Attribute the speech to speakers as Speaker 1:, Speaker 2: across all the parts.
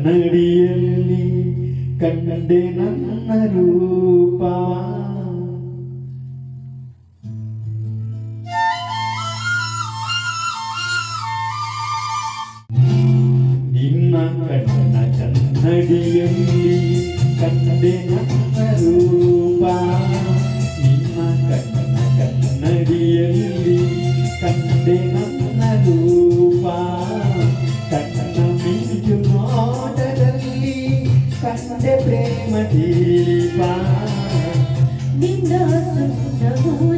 Speaker 1: ಕನ್ನಡಿಯಲ್ಲಿ ಕಂಡೆ ನನ್ನ ರೂಪ ನಿನ್ನ ಕಣ್ಣ ಕನ್ನಡಿಯಲ್ಲಿ ಕಂಡೆ ನನ್ನ ರೂಪ Just.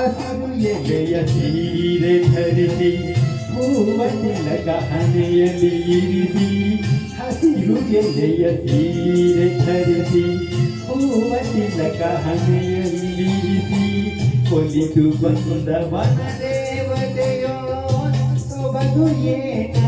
Speaker 1: ಆತನು ಎಲೆಯ ಸೀರೆ ಧರಿಸಿ ಹೂವನೆಲಗ ಹಣೆಯಲ್ಲಿ ಇರಿಸಿ, ಹಸಿರು ಎಲೆಯ ಸೀರೆ ಧರಿಸಿ ಹೂವನೆಲಗ ಹಣೆಯಲ್ಲಿ ಇರಿಸಿ ಕೊಲಿತು ಬಂದ ವನದೇವತೆಯೋ ಸೊಬಗು ಏನು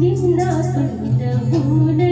Speaker 2: ನಿನ್ನ ಕಂಡ ಹೂನ